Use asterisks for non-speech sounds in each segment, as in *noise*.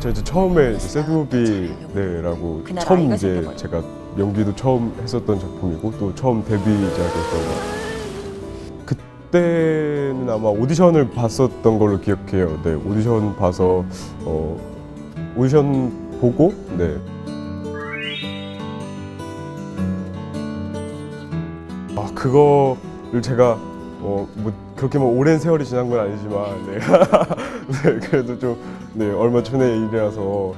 제가 이제 처음에 이제 새드무비네라고 그날 처음 아이가 이제 생겨버려. 제가 연기도 처음 했었던 작품이고 또 처음 데뷔작이었던 거. 그때는 아마 오디션을 봤었던 걸로 기억해요. 네, 오디션 봐서 어, 오디션 보고 네. 아 그거를 제가 어, 뭐 그렇게 뭐 오랜 세월이 지난 건 아니지만 네. *laughs* 네, 그래도 좀 네, 얼마 전에 일이라서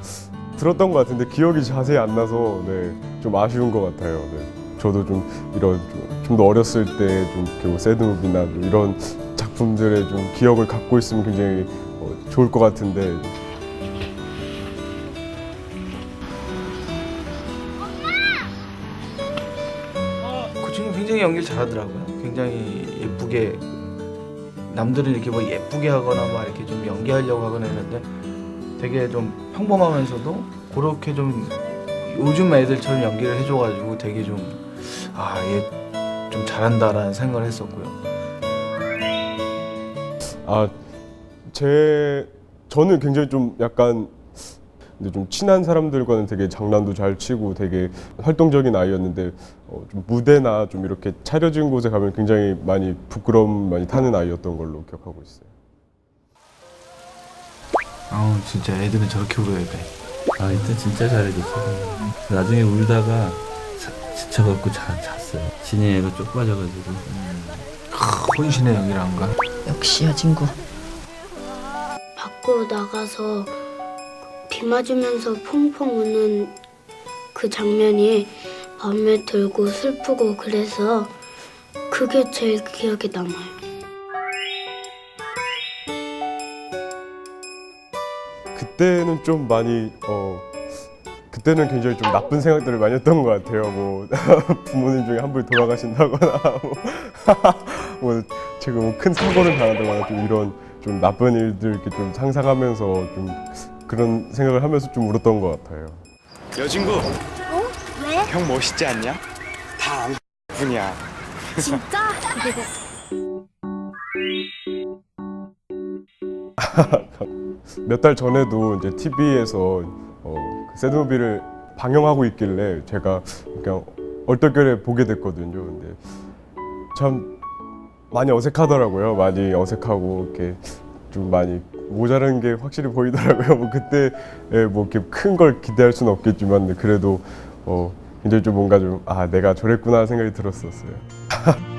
들었던 것 같은데 기억이 자세히 안 나서 네, 좀 아쉬운 것 같아요. 네. 저도 좀 이런 좀 더 어렸을 때좀 새드무비나 좀 이런 작품들의 좀 기억을 갖고 있으면 굉장히 어, 좋을 것 같은데 그 친구 굉장히 연기를 잘하더라고요. 굉장히 예쁘게 남들은 이렇게 뭐 예쁘게 하거나 막 이렇게 좀 연기하려고 하거나 했는데 되게 좀 평범하면서도 그렇게 좀 요즘 애들처럼 연기를 해줘가지고 되게 좀 아 얘 좀 잘한다라는 생각을 했었고요. 아, 제 저는 굉장히 좀 약간 근데 좀 친한 사람들과는 되게 장난도 잘 치고 되게 활동적인 아이였는데 어, 좀 무대나 좀 이렇게 차려진 곳에 가면 굉장히 많이 부끄러움 많이 타는 아이였던 걸로 기억하고 있어요. 아우 진짜 애들은 저렇게 울어야 돼. 아 이때 진짜 잘해줬어. 나중에 울다가 자- 지쳐갖고 자, 잤어요. 진이 애가 쪽 빠져가지고. 혼신의 연기를 한 거. 역시 여진구. 밖으로 나가서 비 맞으면서 펑펑 우는 그 장면이 마음에 들고 슬프고 그래서 그게 제일 기억에 남아요. 그때는 좀 많이 어 그때는 굉장히 좀 나쁜 생각들을 많이 했던 것 같아요. 뭐 *laughs* 부모님 중에 한 분이 돌아가신다거나 *laughs* 뭐, *laughs* 뭐 제가 뭐 큰 사고를 당한다거나 좀 이런 좀 나쁜 일들 이렇게 좀 상상하면서 좀 그런 생각을 하면서 좀 울었던 것 같아요. 여진구 어? 왜? 형 멋있지 않냐? 다안 분이야 진짜? *laughs* 몇 달 전에도 이제 TV에서 어, 그 새드무비를 방영하고 있길래 제가 그냥 얼떨결에 보게 됐거든요. 근데 참 많이 어색하더라고요. 많이 어색하고 이렇게 좀 많이 모자란 게 확실히 보이더라고요. 뭐 그때 뭐 이렇게 큰 걸 기대할 수는 없겠지만 그래도 어 굉장히 좀 뭔가 좀 아 내가 저랬구나 생각이 들었었어요. *laughs*